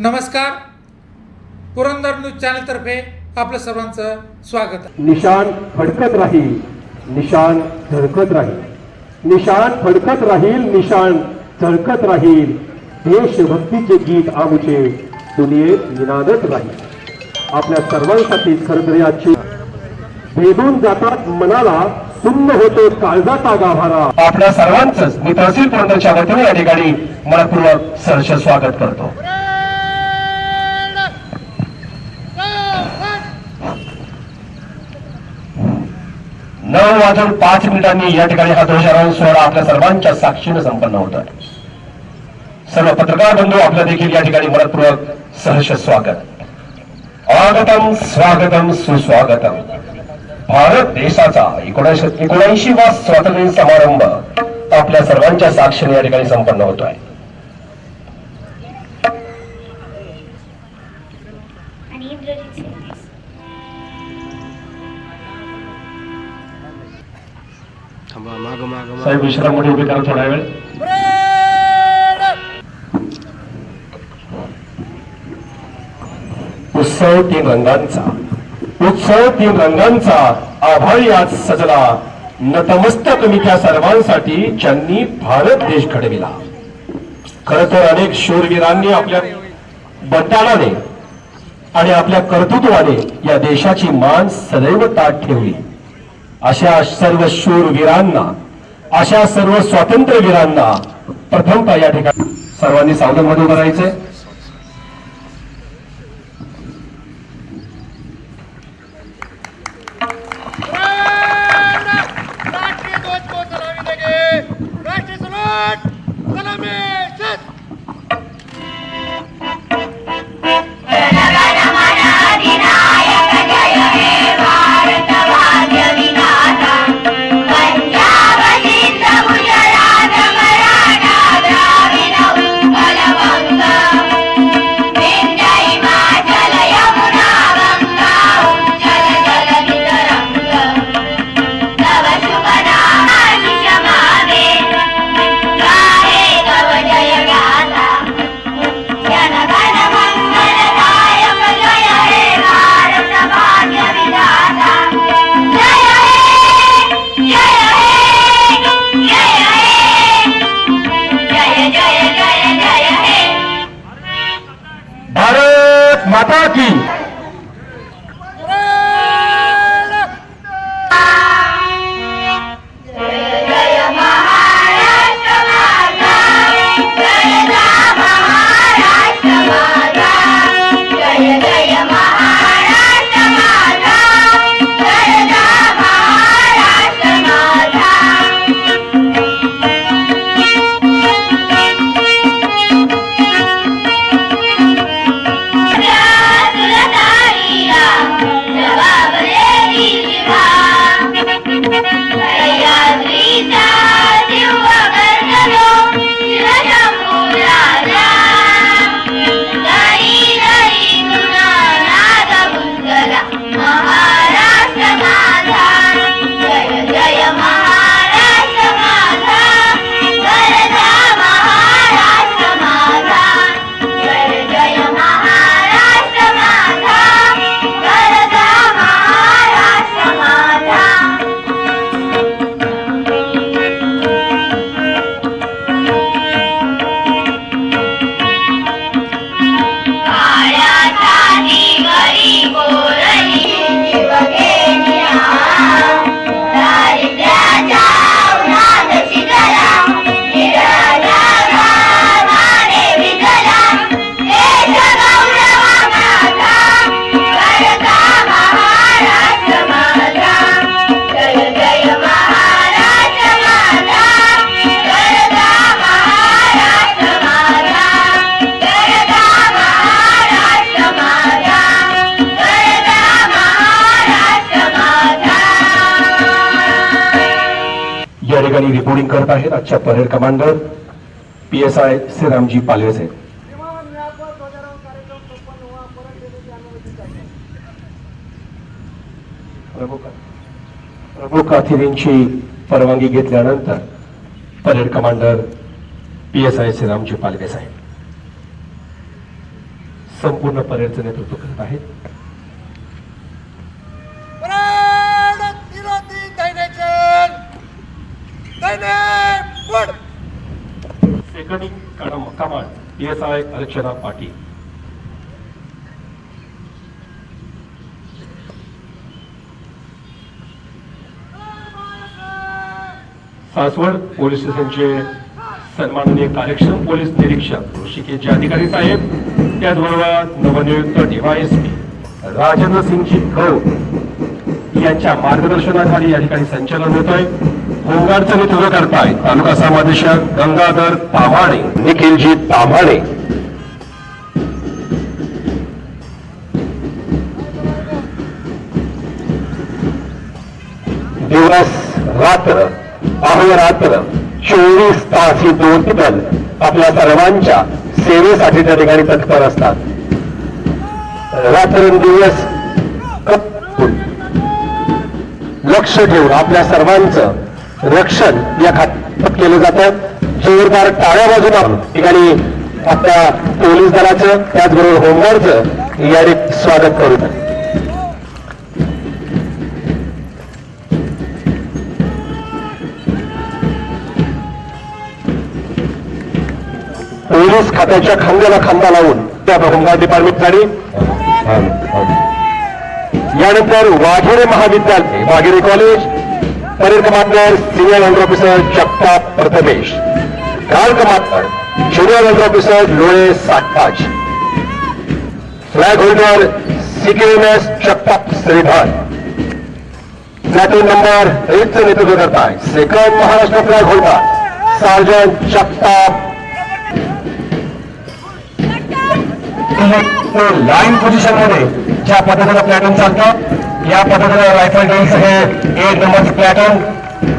नमस्कार. पुरंदर न्यूज चॅनलतर्फे आपलं सर्वांचं स्वागत. आहे निशान फडकत राहील निशान झळकत राहील. निशान फडकत राहील निशान झळकत राहील. देशभक्तीचे गीत आमचे दुनियेत निनादत राहील. आपल्या सर्वांसाठी खरं तर याची भेदून जातात मनाला सुन्न होतो काळजाचा गाभारा. आपल्या सर्वांचंच मी तहसील पुरंदरच्या वतीने या ठिकाणी मनपूर्वक सहर्ष स्वागत करतो. नऊ वाजून पाच मिनिटांनी या ठिकाणी हा ध्वजारोहण सोहळा आपल्या सर्वांच्या साक्षीनं संपन्न होत आहे. सर्व पत्रकार बंधू आपलं देखील या ठिकाणी मनपूर्वक सहर्ष स्वागत. अगतम स्वागतम सुस्वागतम. भारत देशाचा एकोणऐंशी एकोणऐंशी वा स्वातंत्र्य समारंभ आपल्या सर्वांच्या साक्षीने या ठिकाणी संपन्न होतो आहे आणि साहेब विश्राममध्ये उभे करा थोडा वेळ. उत्सव तीन रंगांचा. उत्सव तीन रंगांचा आभाळी आज सजला. नतमस्तक मी त्या सर्वांसाठी ज्यांनी भारत देश घडविला. खर तर अनेक शूरवीरांनी आपल्या बंडाळाने आणि आपल्या कर्तृत्वाने या देशाची मान सदैव ताट ठेवली. अशा सर्व शूरवीरांना अशा सर्व स्वातंत्र्यवीरांना प्रथमतः या ठिकाणी सर्वांनी सावधान मधून उभं राहायचंय. ठिकाणी रिपोर्टिंग करत आहेत. आजच्या parade commander P S I Shriramji Palve साहेब विमान व्यापक प्रमुख अतिथींची परवानगी घेतल्यानंतर parade commander P S I Shriramji Palve साहेब संपूर्ण परेडचं नेतृत्व करत आहेत. S I Archana Patil Saswad police स्टेशनचे सन्माननीय कार्यक्षम पोलीस निरीक्षक ऋषिकेशचे अधिकारी साहेब त्याचबरोबर नवनियुक्त डीवायएसपी राजेंद्र सिंगजी गौड यांच्या मार्गदर्शनाखाली या ठिकाणी संचालन होत आहे होमगार्डचं नेतृत्व करताय. तालुका समादेशक गंगाधर ताम्हाणे निखिलजी ताम्हाणे दिवस रात्र अहोरात्र चोवीस तास ही दोन दल आपल्या सर्वांच्या सेवेसाठी त्या ठिकाणी तत्पर असतात. रात्रंदिवस लक्ष ठेवून आपल्या सर्वांचं रक्षण या खात्यात केलं जातं. जोरदार टाळ्या वाजून ठिकाणी आपल्या पोलीस दलाचं त्याचबरोबर होमगार्डचं या स्वागत करू. पोलीस खात्याच्या खांद्याला खांदा लावून त्या होमगार्ड डिपार्टमेंटसाठी यानंतर वाघेरे महाविद्यालय Waghere college parade commander senior under officer Jagtap Prathamesh. Guard commander junior under officer Lole साठपाच flag holder C K M S Jagtap Shridhar. Platoon number एकचं नेतृत्व करत आहे second Maharashtra flag holder sergeant Jagtap line पोझिशनमध्ये ज्या पद्धतीनं platoon चालतं या पद्धतीनं rifle drills हे। एक नंबरचं प्लॅटून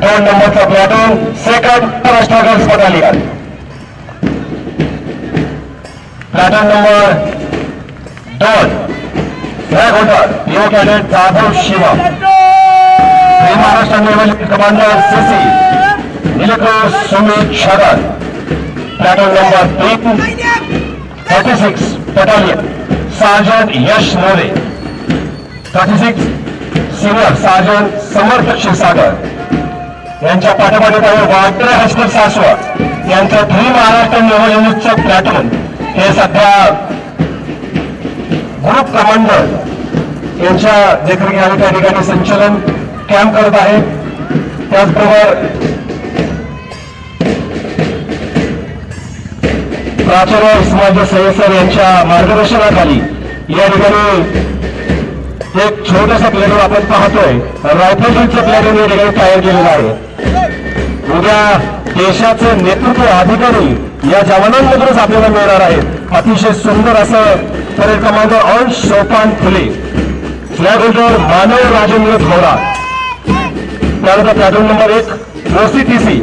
दोन नंबरचं platoon second Maharashtra girls battalion platoon number दोन फ्लॅग होल्डर यो कॅडेट जाधव शिवा हे Maharashtra naval commander C C Nilkanth Sumit Sharan platoon number तीन thirty six battalion sergeant Yash More thirty six senior sergeant Samarth Kshirsagar यांच्या पाठोपाठीत आहे वाटरे high school Saswad यांचं three Maharashtra naval platoon हे सध्या ग्रुप कमांडर यांच्या देखरेखी देखरेखीखाली त्या ठिकाणी संचलन कॅम्प करत आहे. त्याचबरोबर प्राचार्य समाज सयसर यांच्या मार्गदर्शनाखाली या ठिकाणी एक छोटस प्लेटून आपण पाहतोय. रायफलचं ड्रिलचं प्लेटून या ठिकाणी तयार केलेलं आहे. उद्या देशाचे नेतृत्व अधिकारी या जवानांमधूनच आपल्याला मिळणार आहेत अतिशय सुंदर असं parade commander Ansh Sopan Phule flag holder Manav Rajendra Thora त्यानंतर प्लॅटून नंबर एक O C T C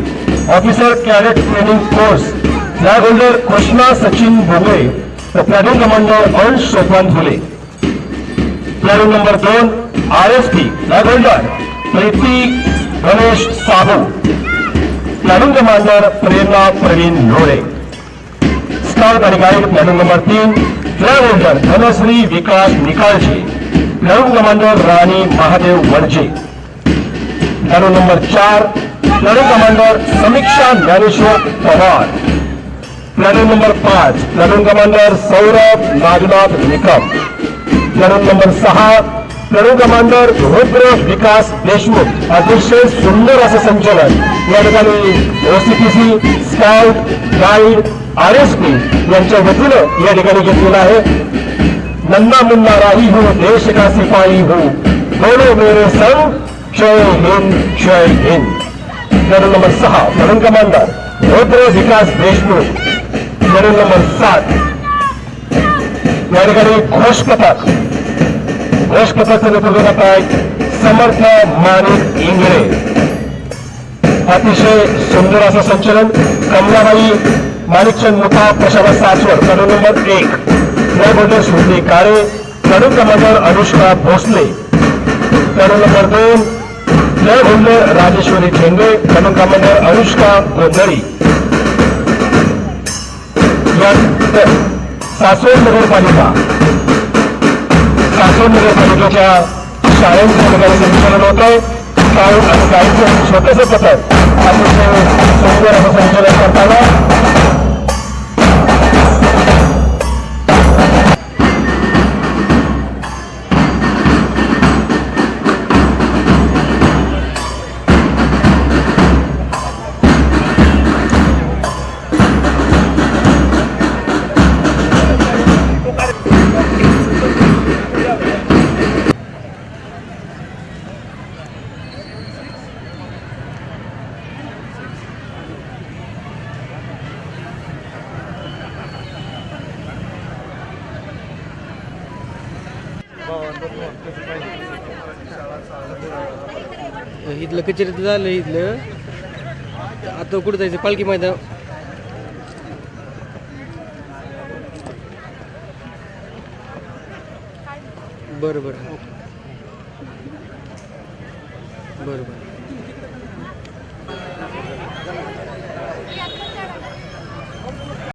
officer cadet training course flag holder Krishna Sachin Bhogale तर platoon commander Ansh Sopan Phule platoon number दोन R S holder Preeti Ganesh Sahu platoon commander Prerna Pravin Lole scout आणि guide number तीन flag holder Dhanashree Vikas Nikalje platoon commander Rani Mahadev Wadje platoon number चार platoon commander Samiksha Dnyaneshwar Pawar platoon number पाच platoon commander Saurabh Nagnath Nikam platoon number सहा platoon commander Rudra Vikas Deshmukh. अतिशय सुंदर असं संचलन. या ठिकाणी O C P C scout guide R S P यांच्या वतीनं या ठिकाणी घेतलेलं आहे. नन्ना मुन्ना राही हो देश का सिपाही हो. बोलो मेरे संग जय हिंद जय हिंद. चरण नंबर सहा प्लॅटून कमांडर रुद्र विकास देशमुख. चरण नंबर सात. या ठिकाणी घोष पथक. घोष पथकचं आहे समर्थ माणिक इंगळे. अतिशय सुंदर असं संचलन कमलाबाई माणिकचंद मुठा प्रशाला सासवड कडू नंबर एक. फ्लॅग सुधली काळे कडू कमांडर अनुष्का भोसले. कडू नंबर दोन जय होल्डर राजेश्वरी झेंडे कडू कमांडर अनुष्का गोंधळी सासवड नगरपालिका सासवड नगरपालिकेच्या शाळेचं ठिकाणी संचलन होतं. शाळेत आणि गाईचं छोटंसं पथक अतिशय कचेरीत झालं इथलं. आता कुठं जायचं? पालखी मैदान. बरं बरं. बरं बरं.